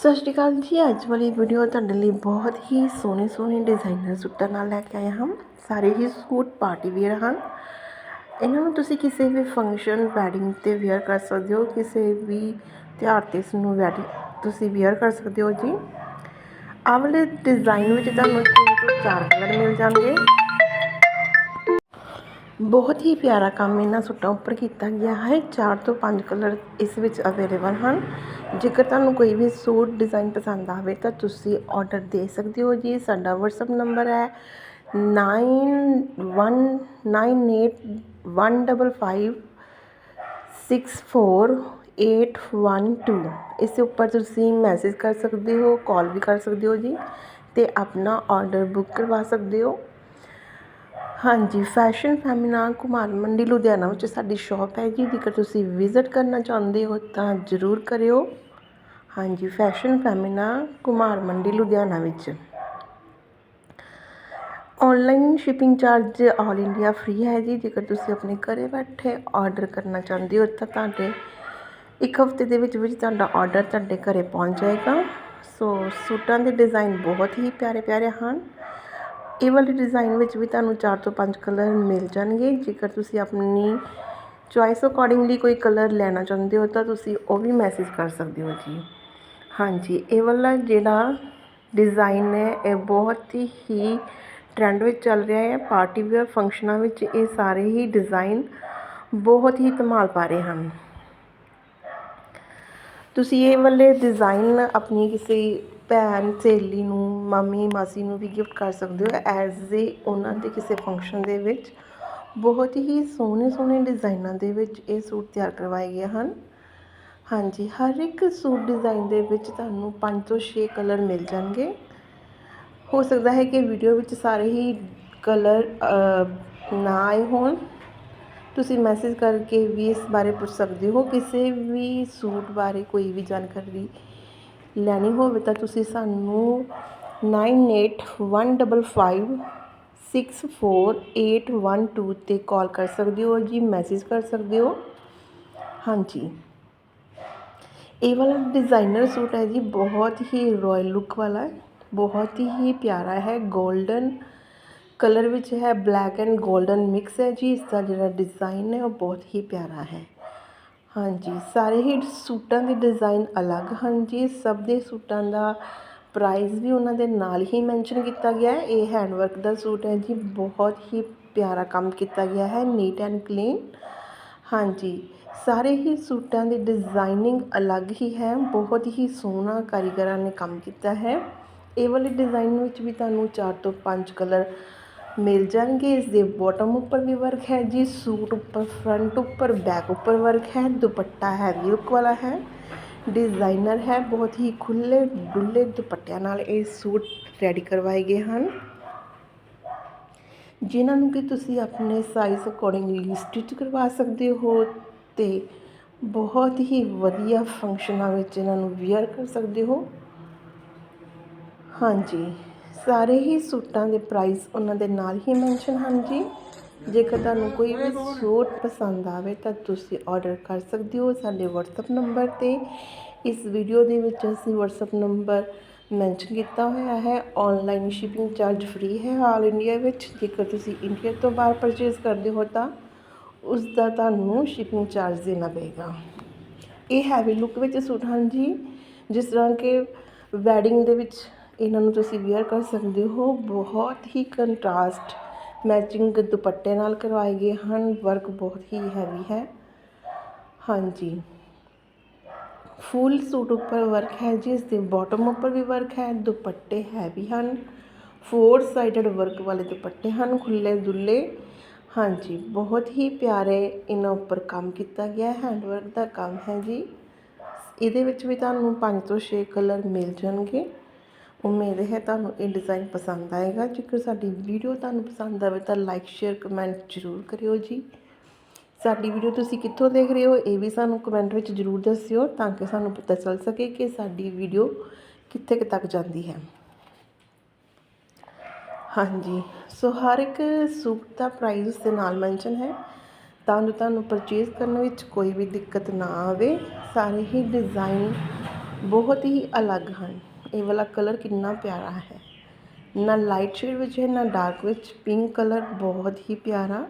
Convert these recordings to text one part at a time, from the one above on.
ਸਤਿ ਸ਼੍ਰੀ ਅਕਾਲ ਜੀ, ਅੱਜ ਵਾਲੀ ਵੀਡੀਓ ਤੁਹਾਡੇ ਲਈ ਬਹੁਤ ਹੀ ਸੋਹਣੇ ਸੋਹਣੇ ਡਿਜ਼ਾਈਨਰ ਸੂਟਾਂ ਨਾਲ ਲੈ ਕੇ ਆਏ ਹਾਂ। ਸਾਰੇ ਹੀ ਸੂਟ ਪਾਰਟੀ ਵੇਅਰ ਹਨ। ਇਹਨਾਂ ਨੂੰ ਤੁਸੀਂ ਕਿਸੇ ਵੀ ਫੰਕਸ਼ਨ ਵੈਡਿੰਗ ਤੇ ਵੇਅਰ ਕਰ ਸਕਦੇ ਹੋ, ਕਿਸੇ ਵੀ ਤਿਉਹਾਰ ਤੇ ਇਸ ਨੂੰ ਵੈਡਿੰਗ ਤੁਸੀਂ ਵੇਅਰ ਕਰ ਸਕਦੇ ਹੋ ਜੀ। ਆਹ ਵਾਲੇ ਡਿਜ਼ਾਈਨ ਵਿੱਚ ਤੁਹਾਨੂੰ ਤਿੰਨ ਤੋਂ ਚਾਰ ਕਲਰ ਮਿਲ ਜਾਣਗੇ। ਬਹੁਤ ਹੀ ਪਿਆਰਾ ਕੰਮ ਇਹਨਾਂ ਸੂਟਾਂ ਉੱਪਰ ਕੀਤਾ ਗਿਆ ਹੈ। ਚਾਰ ਤੋਂ ਪੰਜ ਕਲਰ ਇਸ ਵਿੱਚ ਅਵੇਲੇਬਲ ਹਨ। ਜੇਕਰ ਤੁਹਾਨੂੰ ਕੋਈ ਵੀ ਸੂਟ ਡਿਜ਼ਾਈਨ ਪਸੰਦ ਆਵੇ ਤਾਂ ਤੁਸੀਂ ਆਰਡਰ ਦੇ ਸਕਦੇ ਹੋ ਜੀ। ਸਾਡਾ WhatsApp ਨੰਬਰ ਹੈ 9195564812 ਇਸ ਦੇ ਉੱਪਰ ਤੁਸੀਂ ਮੈਸੇਜ ਕਰ ਸਕਦੇ ਹੋ ਕਾਲ ਵੀ ਕਰ ਸਕਦੇ ਹੋ ਜੀ ਤੇ ਆਪਣਾ ਆਰਡਰ ਬੁੱਕ ਕਰਵਾ ਸਕਦੇ ਹੋ। ਹਾਂਜੀ ਫੈਸ਼ਨ ਫੈਮਿਨਾ ਕੁਮਾਰ ਮੰਡੀ, ਲੁਧਿਆਣਾ ਵਿੱਚ ਸਾਡੀ ਸ਼ਾਪ ਹੈ ਜੀ ਜੇਕਰ ਤੁਸੀਂ ਵਿਜ਼ਿਟ ਕਰਨਾ ਚਾਹੁੰਦੇ ਹੋ, ਤਾਂ ਜ਼ਰੂਰ ਕਰਿਓ। ਹਾਂਜੀ ਫੈਸ਼ਨ ਫੈਮਿਨਾ ਕੁਮਾਰ ਮੰਡੀ, ਲੁਧਿਆਣਾ ਵਿੱਚ। Online shipping charge all India free ਹੈ ਜੀ। ਜੇਕਰ ਤੁਸੀਂ ਆਪਣੇ ਘਰੇ ਬੈਠੇ ਆਰਡਰ ਕਰਨਾ ਚਾਹੁੰਦੇ ਹੋ, ਤਾਂ ਤੁਹਾਡੇ ਇੱਕ ਹਫ਼ਤੇ ਦੇ ਵਿੱਚ ਵਿੱਚ ਤੁਹਾਡਾ ਆਰਡਰ ਤੁਹਾਡੇ ਘਰੇ ਪਹੁੰਚ ਜਾਏਗਾ। ਸੋ ਸੂਟਾਂ ਦੇ ਡਿਜ਼ਾਈਨ ਬਹੁਤ ਹੀ ਪਿਆਰੇ ਪਿਆਰੇ ਹਨ। ਇਹ ਵਾਲੇ ਡਿਜ਼ਾਈਨ ਵਿੱਚ ਵੀ ਤੁਹਾਨੂੰ 4 ਤੋਂ 5 ਕਲਰ ਮਿਲ ਜਾਣਗੇ। ਜੇਕਰ ਤੁਸੀਂ ਆਪਣੀ ਚੁਆਇਸ ਅਕੋਰਡਿੰਗਲੀ ਕੋਈ ਕਲਰ ਲੈਣਾ ਚਾਹੁੰਦੇ ਹੋ, ਤਾਂ ਤੁਸੀਂ ਉਹ ਵੀ ਮੈਸੇਜ ਕਰ ਸਕਦੇ ਹੋ ਜੀ। ਹਾਂਜੀ, ਇਹ ਵਾਲਾ ਜਿਹੜਾ ਡਿਜ਼ਾਈਨ ਹੈ, ਇਹ ਬਹੁਤ ਹੀ ਟ੍ਰੈਂਡ ਵਿੱਚ ਚੱਲ ਰਿਹਾ ਹੈ। ਪਾਰਟੀ ਵੇਅਰ ਫੰਕਸ਼ਨਾਂ ਵਿੱਚ ਇਹ ਸਾਰੇ ਹੀ ਡਿਜ਼ਾਈਨ ਬਹੁਤ ਹੀ ਧਮਾਲ ਪਾ ਰਹੇ ਹਨ। ਤੁਸੀਂ ਇਹ ਵਾਲੇ ਡਿਜ਼ਾਈਨ ਆਪਣੀ ਕਿਸੇ ਭੈਣ, ਸਹੇਲੀ ਨੂੰ, ਮਾਮੀ, ਮਾਸੀ ਨੂੰ ਵੀ ਗਿਫਟ ਕਰ ਸਕਦੇ ਹੋ ਐਜ਼ ਏ ਉਹਨਾਂ ਦੇ ਕਿਸੇ ਫੰਕਸ਼ਨ ਦੇ ਵਿੱਚ। ਬਹੁਤ ਹੀ ਸੋਹਣੇ ਸੋਹਣੇ ਡਿਜ਼ਾਈਨਾਂ ਦੇ ਵਿੱਚ ਇਹ ਸੂਟ ਤਿਆਰ ਕਰਵਾਏ ਗਏ ਹਨ। ਹਾਂਜੀ, ਹਰ ਇੱਕ ਸੂਟ ਡਿਜ਼ਾਈਨ ਦੇ ਵਿੱਚ ਤੁਹਾਨੂੰ 5 ਤੋਂ 6 ਕਲਰ ਮਿਲ ਜਾਣਗੇ। ਹੋ ਸਕਦਾ ਹੈ ਕਿ ਵੀਡੀਓ ਵਿੱਚ ਸਾਰੇ ਹੀ ਕਲਰ ਨਾ ਆਏ ਹੋਣ। ਤੁਸੀਂ ਮੈਸੇਜ ਕਰਕੇ ਵੀ ਇਸ ਬਾਰੇ ਪੁੱਛ ਸਕਦੇ ਹੋ। ਕਿਸੇ ਵੀ ਸੂਟ ਬਾਰੇ ਕੋਈ ਵੀ ਜਾਣਕਾਰੀ ਲੈਣੀ ਹੋਵੇ ਤਾਂ ਤੁਸੀਂ ਸਾਨੂੰ 9815564812 ਤੇ ਕਾਲ ਕਰ ਸਕਦੇ ਹੋ ਜੀ ਮੈਸੇਜ ਕਰ ਸਕਦੇ ਹੋ। ਹਾਂਜੀ। ਇਹ ਵਾਲਾ ਡਿਜ਼ਾਈਨਰ ਸੂਟ ਹੈ ਜੀ, ਬਹੁਤ ਹੀ ਰਾਇਲ ਲੁੱਕ ਵਾਲਾ ਹੈ, ਬਹੁਤ ਹੀ ਪਿਆਰਾ ਹੈ 골ਡਨ ਕਲਰ ਵਿੱਚ ਹੈ ਬਲੈਕ ਐਂਡ 골ਡਨ ਮਿਕਸ ਹੈ ਜੀ, ਇਸ ਦਾ ਜਿਹੜਾ ਡਿਜ਼ਾਈਨ ਹੈ ਉਹ ਬਹੁਤ ਹੀ ਪਿਆਰਾ ਹੈ। ਹਾਂਜੀ, ਸਾਰੇ ਹੀ ਸੂਟਾਂ ਦੇ ਡਿਜ਼ਾਇਨ ਅਲੱਗ ਹਨ ਜੀ। ਸਭ ਦੇ ਸੂਟਾਂ ਦਾ ਪ੍ਰਾਈਜ਼ ਵੀ ਉਹਨਾਂ ਦੇ ਨਾਲ ਹੀ ਮੈਂਸ਼ਨ ਕੀਤਾ ਗਿਆ ਹੈ। ਇਹ ਹੈਂਡ ਵਰਕ ਦਾ ਸੂਟ ਹੈ ਜੀ। ਬਹੁਤ ਹੀ ਪਿਆਰਾ ਕੰਮ ਕੀਤਾ ਗਿਆ ਹੈ। ਨੀਟ ਐਂਡ ਕਲੀਨ ਹਾਂਜੀ, ਸਾਰੇ ਹੀ ਸੂਟਾਂ ਦੀ ਡਿਜ਼ਾਈਨਿੰਗ ਅਲੱਗ ਹੀ ਹੈ। ਬਹੁਤ ਹੀ ਸੋਹਣਾ ਕਾਰੀਗਰਾਂ ਨੇ ਕੰਮ ਕੀਤਾ ਹੈ। ਇਹ ਵਾਲੇ ਡਿਜ਼ਾਈਨ ਵਿੱਚ ਵੀ ਤੁਹਾਨੂੰ ਚਾਰ ਤੋਂ ਪੰਜ ਕਲਰ ਮਿਲ ਜਾਣਗੇ, ਇਸ ਦੇ ਬੋਟਮ ਉੱਪਰ ਵੀ ਵਰਕ ਹੈ ਜੀ, ਸੂਟ ਉੱਪਰ ਫਰੰਟ ਉੱਪਰ ਬੈਕ ਉੱਪਰ ਵਰਕ ਹੈ, ਦੁਪੱਟਾ ਹੈ ਲੁੱਕ ਵਾਲਾ ਹੈ ਡਿਜ਼ਾਈਨਰ ਹੈ, ਬਹੁਤ ਹੀ ਖੁੱਲੇ ਡੁੱਲੇ ਦੁਪੱਟਿਆਂ ਨਾਲ ਇਹ ਸੂਟ ਰੈਡੀ ਕਰਵਾਏ ਗਏ ਹਨ। ਜਿਨ੍ਹਾਂ ਨੂੰ ਕਿ ਤੁਸੀਂ ਆਪਣੇ ਸਾਈਜ਼ ਅਕੋਰਡਿੰਗਲੀ ਸਟਿਚ ਕਰਵਾ ਸਕਦੇ ਹੋ ਤੇ ਬਹੁਤ ਹੀ ਵਧੀਆ ਫੰਕਸ਼ਨਾਂ ਵਿੱਚ ਇਹਨਾਂ ਨੂੰ ਵੇਅਰ ਕਰ ਸਕਦੇ ਹੋ। ਹਾਂਜੀ। ਸਾਰੇ ਹੀ ਸੂਟਾਂ ਦੇ ਪ੍ਰਾਈਸ ਉਹਨਾਂ ਦੇ ਨਾਲ ਹੀ ਮੈਂਸ਼ਨ ਹਨ ਜੀ। ਜੇਕਰ ਤੁਹਾਨੂੰ ਕੋਈ ਵੀ ਸੂਟ ਪਸੰਦ ਆਵੇ ਤਾਂ ਤੁਸੀਂ ਆਰਡਰ ਕਰ ਸਕਦੇ ਹੋ ਸਾਡੇ WhatsApp ਨੰਬਰ ਤੇ। ਇਸ ਵੀਡੀਓ ਦੇ ਵਿੱਚ ਅਸੀਂ WhatsApp ਨੰਬਰ ਮੈਂਸ਼ਨ ਕੀਤਾ ਹੋਇਆ ਹੈ। ਆਨਲਾਈਨ ਸ਼ਿਪਿੰਗ ਚਾਰਜ ਫ੍ਰੀ ਹੈ ਆਲ ਇੰਡੀਆ ਵਿੱਚ। ਜੇਕਰ ਤੁਸੀਂ ਇੰਡੀਆ ਤੋਂ ਬਾਹਰ ਪਰਚੇਸ ਕਰਦੇ ਹੋ ਤਾਂ ਉਸ ਦਾ ਤੁਹਾਨੂੰ ਸ਼ਿਪਿੰਗ ਚਾਰਜ ਦੇਣਾ ਪਏਗਾ। ਇਹ ਹੈਵੀ ਲੁੱਕ ਵਿੱਚ ਸੂਟ ਹਨ ਜੀ। ਜਿਸ ਤਰ੍ਹਾਂ ਕਿ ਵੈਡਿੰਗ ਦੇ ਵਿੱਚ ਇਹਨਾਂ ਨੂੰ ਤੁਸੀਂ ਵੇਅਰ ਕਰ ਸਕਦੇ ਹੋ। ਬਹੁਤ ਹੀ ਕੰਟਰਾਸਟ ਮੈਚਿੰਗ ਦੁਪੱਟੇ ਨਾਲ ਕਰਵਾਏ ਗਏ ਹਨ। ਵਰਕ ਬਹੁਤ ਹੀ ਹੈਵੀ ਹੈ। ਹਾਂਜੀ। ਫੁੱਲ ਸੂਟ ਉੱਪਰ ਵਰਕ ਹੈ, ਜਿਸ ਦੇ ਬਾਟਮ ਉੱਪਰ ਵੀ ਵਰਕ ਹੈ, ਦੁਪੱਟੇ ਹੈਵੀ ਹਨ। ਫੋਰ ਸਾਈਡਡ ਵਰਕ ਵਾਲੇ ਦੁਪੱਟੇ ਹਨ ਖੁੱਲੇ ਦੁੱਲੇ। ਹਾਂਜੀ, ਬਹੁਤ ਹੀ ਪਿਆਰੇ ਇਹਨਾਂ ਉੱਪਰ ਕੰਮ ਕੀਤਾ ਗਿਆ ਹੈਂਡਵਰਕ ਦਾ ਕੰਮ ਹੈ ਜੀ। ਇਹਦੇ ਵਿੱਚ ਵੀ ਤੁਹਾਨੂੰ 5 ਤੋਂ 6 ਕਲਰ ਮਿਲ ਜਾਣਗੇ। ਉਮੀਦ ਹੈ ਤੁਹਾਨੂੰ ਇਹ ਡਿਜ਼ਾਈਨ ਪਸੰਦ ਆਏਗਾ। ਜੇਕਰ ਸਾਡੀ ਵੀਡੀਓ ਤੁਹਾਨੂੰ ਪਸੰਦ ਆਵੇ ਤਾਂ ਲਾਈਕ ਸ਼ੇਅਰ ਕਮੈਂਟ ਜ਼ਰੂਰ ਕਰਿਓ ਜੀ। ਸਾਡੀ ਵੀਡੀਓ ਤੁਸੀਂ ਕਿੱਥੋਂ ਦੇਖ ਰਹੇ ਹੋ, ਇਹ ਵੀ ਸਾਨੂੰ ਕਮੈਂਟ ਵਿੱਚ ਜ਼ਰੂਰ ਦੱਸਿਓ ਤਾਂ ਕਿ ਸਾਨੂੰ ਪਤਾ ਚੱਲ ਸਕੇ ਕਿ ਸਾਡੀ ਵੀਡੀਓ ਕਿੱਥੇ ਕੁ ਤੱਕ ਜਾਂਦੀ ਹੈ। ਹਾਂਜੀ, ਸੋ ਹਰ ਇੱਕ ਸੂਟ ਦਾ ਪ੍ਰਾਈਸ ਉਸ ਦੇ ਨਾਲ ਮੈਂਸ਼ਨ ਹੈ। ਤਾਂ ਜੋ ਤੁਹਾਨੂੰ ਪਰਚੇਜ਼ ਕਰਨ ਵਿੱਚ ਕੋਈ ਵੀ ਦਿੱਕਤ ਨਾ ਆਵੇ। ਸਾਰੇ ਹੀ ਡਿਜ਼ਾਈਨ ਬਹੁਤ ਹੀ ਅਲੱਗ ਹਨ। ਇਹ ਵਾਲਾ ਕਲਰ ਕਿੰਨਾ ਪਿਆਰਾ ਹੈ। ਨਾ ਲਾਈਟ ਸ਼ੇਡ ਵਿੱਚ ਹੈ, ਨਾ ਡਾਰਕ ਵਿੱਚ। ਪਿੰਕ ਕਲਰ ਬਹੁਤ ਹੀ ਪਿਆਰਾ।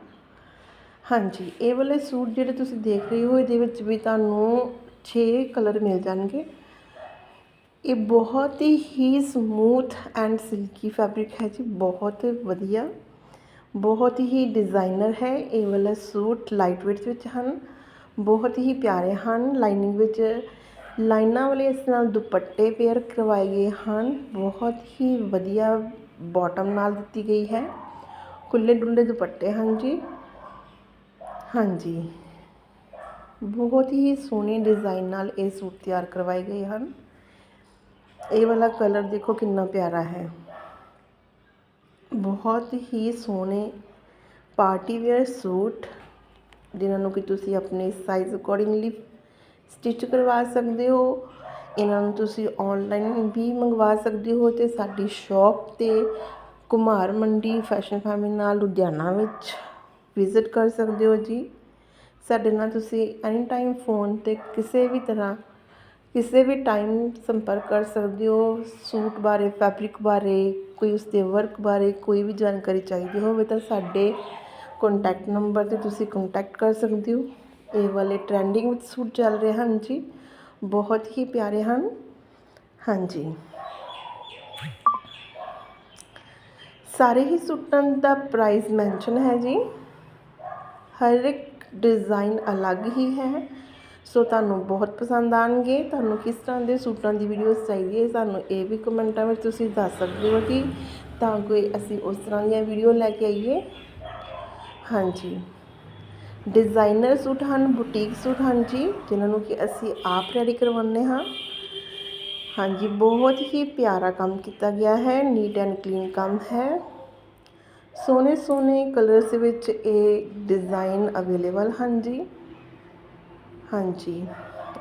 ਹਾਂਜੀ, ਇਹ ਵਾਲੇ ਸੂਟ ਜਿਹੜੇ ਤੁਸੀਂ ਦੇਖ ਰਹੇ ਹੋ, ਇਹਦੇ ਵਿੱਚ ਵੀ ਤੁਹਾਨੂੰ 6 ਕਲਰ ਮਿਲ ਜਾਣਗੇ। ਇਹ ਬਹੁਤ ਹੀ ਸਮੂਥ ਐਂਡ ਸਿਲਕੀ ਫੈਬਰਿਕ ਹੈ ਜੀ। ਬਹੁਤ ਵਧੀਆ। ਬਹੁਤ ਹੀ ਡਿਜ਼ਾਈਨਰ ਹੈ ਇਹ ਵਾਲਾ ਸੂਟ। ਲਾਈਟ ਵੇਟ ਵਿੱਚ ਹਨ। ਬਹੁਤ ਹੀ ਪਿਆਰੇ ਹਨ। ਲਾਈਨਿੰਗ ਵਿੱਚ ਲਾਈਨਾਂ ਵਾਲੇ ਇਸ ਨਾਲ ਦੁਪੱਟੇ ਪੇਅਰ ਕਰਵਾਏ ਗਏ ਹਨ। ਬਹੁਤ ਹੀ ਵਧੀਆ ਬਾਟਮ ਨਾਲ ਦਿੱਤੀ ਗਈ ਹੈ। ਖੁੱਲੇ ਡੁੱਲੇ ਦੁਪੱਟੇ ਹਨ ਜੀ ਹਾਂਜੀ। ਬਹੁਤ ਹੀ ਸੋਹਣੇ ਡਿਜ਼ਾਈਨ ਨਾਲ ਇਹ ਸੂਟ ਤਿਆਰ ਕਰਵਾਏ ਗਏ ਹਨ। ਇਹ ਵਾਲਾ ਕਲਰ ਦੇਖੋ ਕਿੰਨਾ ਪਿਆਰਾ ਹੈ। ਬਹੁਤ ਹੀ ਸੋਹਣੇ ਪਾਰਟੀ ਵੇਅਰ ਸੂਟ, ਜਿਨ੍ਹਾਂ ਨੂੰ ਕਿ ਤੁਸੀਂ ਆਪਣੇ ਸਾਈਜ਼ ਅਕੋਰਡਿੰਗਲੀ ਸਟਿਚ ਕਰਵਾ ਸਕਦੇ ਹੋ। ਇਹਨਾਂ ਨੂੰ ਤੁਸੀਂ ਆਨਲਾਈਨ ਵੀ ਮੰਗਵਾ ਸਕਦੇ ਹੋ ਅਤੇ ਸਾਡੀ ਸ਼ਾਪ ਤੇ ਕੁਮਾਰ ਮੰਡੀ ਫੈਸ਼ਨ ਫੈਮਿਲੀ ਨਾਲ ਲੁਧਿਆਣਾ ਵਿੱਚ ਵਿਜ਼ਿਟ ਕਰ ਸਕਦੇ ਹੋ ਜੀ। ਸਾਡੇ ਨਾਲ ਤੁਸੀਂ ਐਨੀ ਟਾਈਮ ਫੋਨ ਤੇ ਕਿਸੇ ਵੀ ਤਰ੍ਹਾਂ, ਕਿਸੇ ਵੀ ਟਾਈਮ ਸੰਪਰਕ ਕਰ ਸਕਦੇ ਹੋ। ਸੂਟ ਬਾਰੇ ਫੈਬਰਿਕ ਬਾਰੇ, ਕੋਈ ਉਸਦੇ ਵਰਕ ਬਾਰੇ ਕੋਈ ਵੀ ਜਾਣਕਾਰੀ ਚਾਹੀਦੀ ਹੋਵੇ ਤਾਂ ਸਾਡੇ ਕੰਟੈਕਟ ਨੰਬਰ ਤੇ ਤੁਸੀਂ ਕੰਟੈਕਟ ਕਰ ਸਕਦੇ ਹੋ। ਇਹ ਵਾਲੇ ਟ੍ਰੈਂਡਿੰਗ ਵਿੱਚ ਸੂਟ ਚੱਲ ਰਹੇ ਹਨ ਜੀ। ਬਹੁਤ ਹੀ ਪਿਆਰੇ ਹਨ। ਹਾਂਜੀ। ਸਾਰੇ ਹੀ ਸੂਟਾਂ ਦਾ ਪ੍ਰਾਈਸ ਮੈਂਸ਼ਨ ਹੈ ਜੀ। ਹਰ ਇੱਕ ਡਿਜ਼ਾਈਨ ਅਲੱਗ ਹੀ ਹੈ। ਸੋ ਤੁਹਾਨੂੰ ਬਹੁਤ ਪਸੰਦ ਆਣਗੇ। ਤੁਹਾਨੂੰ ਕਿਸ ਤਰ੍ਹਾਂ ਦੇ ਸੂਟਾਂ ਦੀ ਵੀਡੀਓਜ਼ ਚਾਹੀਦੀ ਹੈ ਸਾਨੂੰ ਇਹ ਵੀ ਕਮੈਂਟਾਂ ਵਿੱਚ ਤੁਸੀਂ ਦੱਸ ਸਕਦੇ ਹੋ ਕਿ ਤਾਂ ਕੋਈ ਅਸੀਂ ਉਸ ਤਰ੍ਹਾਂ ਦੀਆਂ ਵੀਡੀਓ ਲੈ ਕੇ ਆਈਏ। ਹਾਂਜੀ। ਡਿਜ਼ਾਈਨਰ ਸੂਟ ਹਨ, ਬੁਟੀਕ ਸੂਟ ਹਨ ਜੀ, ਜਿਨ੍ਹਾਂ ਨੂੰ ਕਿ ਅਸੀਂ ਆਪ ਰੈਡੀ ਕਰਵਾਉਂਦੇ ਹਾਂ। ਹਾਂਜੀ, ਬਹੁਤ ਹੀ ਪਿਆਰਾ ਕੰਮ ਕੀਤਾ ਗਿਆ ਹੈ ਨੀਟ ਐਂਡ ਕਲੀਨ ਕੰਮ ਹੈ। ਸੋਹਣੇ ਸੋਹਣੇ ਕਲਰਸ ਵਿੱਚ ਇਹ ਡਿਜ਼ਾਈਨ ਅਵੇਲੇਬਲ ਹਨ ਜੀ। ਹਾਂਜੀ,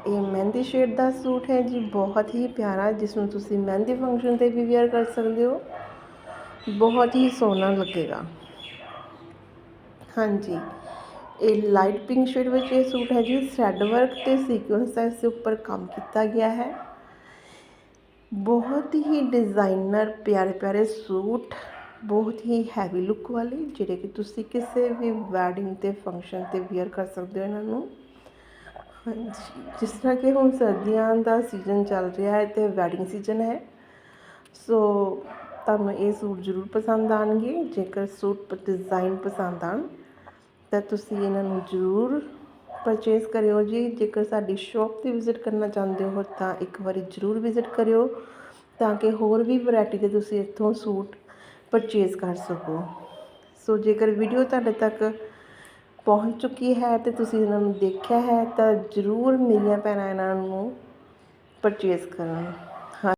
ਇਹ ਮਹਿੰਦੀ ਸ਼ੇਡ ਦਾ ਸੂਟ ਹੈ ਜੀ, ਬਹੁਤ ਹੀ ਪਿਆਰਾ, ਜਿਸ ਨੂੰ ਤੁਸੀਂ ਮਹਿੰਦੀ ਫੰਕਸ਼ਨ ਤੇ ਵੀ ਵੇਅਰ ਕਰ ਸਕਦੇ ਹੋ। ਬਹੁਤ ਹੀ ਸੋਹਣਾ ਲੱਗੇਗਾ। ਹਾਂਜੀ ਇਹ ਲਾਈਟ ਪਿੰਕ ਸ਼ੇਡ ਵਿੱਚ ਇਹ ਸੂਟ ਹੈ ਜੀ। ਥ੍ਰੈਡ ਵਰਕ ਤੇ ਸੀਕੁਐਂਸ ਦਾ ਇਸ ਦੇ ਉੱਪਰ ਕੰਮ ਕੀਤਾ ਗਿਆ ਹੈ। ਬਹੁਤ ਹੀ ਡਿਜ਼ਾਈਨਰ ਪਿਆਰੇ ਪਿਆਰੇ ਸੂਟ, ਬਹੁਤ ਹੀ ਹੈਵੀ ਲੁੱਕ ਵਾਲੇ, ਜਿਹੜੇ ਕਿ ਤੁਸੀਂ ਕਿਸੇ ਵੀ ਵੈਡਿੰਗ ਤੇ ਫੰਕਸ਼ਨ ਤੇ ਵੇਅਰ ਕਰ ਸਕਦੇ ਹੋ ਇਹਨਾਂ ਨੂੰ। ਹਾਂਜੀ, ਜਿਸ ਤਰ੍ਹਾਂ ਕਿ ਹੁਣ ਸਰਦੀਆਂ ਦਾ ਸੀਜ਼ਨ ਚੱਲ ਰਿਹਾ ਹੈ ਤੇ ਵੈਡਿੰਗ ਸੀਜ਼ਨ ਹੈ। ਸੋ ਤੁਹਾਨੂੰ ਇਹ ਸੂਟ ਜ਼ਰੂਰ ਪਸੰਦ ਆਣਗੇ ਜੇਕਰ ਸੂਟ ਡਿਜ਼ਾਈਨ ਪਸੰਦ ਆਣ ਤਾਂ ਤੁਸੀਂ ਇਹਨਾਂ ਨੂੰ ਜ਼ਰੂਰ ਪਰਚੇਸ ਕਰਿਓ ਜੀ। ਜੇਕਰ ਸਾਡੀ ਸ਼ਾਪ ਤੇ ਵਿਜ਼ਿਟ ਕਰਨਾ ਚਾਹੁੰਦੇ ਹੋ ਤਾਂ ਇੱਕ ਵਾਰੀ ਜ਼ਰੂਰ ਵਿਜ਼ਿਟ ਕਰਿਓ ਤਾਂ ਕਿ ਹੋਰ ਵੀ ਵੈਰਾਈਟੀ ਦੇ ਤੁਸੀਂ ਇੱਥੋਂ ਸੂਟ ਪਰਚੇਸ ਕਰ ਸਕੋ। ਸੋ ਜੇਕਰ ਵੀਡੀਓ ਤੁਹਾਡੇ ਤੱਕ ਪਹੁੰਚ ਚੁੱਕੀ ਹੈ ਤੇ ਤੁਸੀਂ ਇਹਨਾਂ ਨੂੰ ਦੇਖਿਆ ਹੈ ਤਾਂ ਜ਼ਰੂਰ ਮੇਰੀਆਂ ਭੈਣਾਂ ਇਹਨਾਂ ਨੂੰ ਪਰਚੇਸ ਕਰਨ।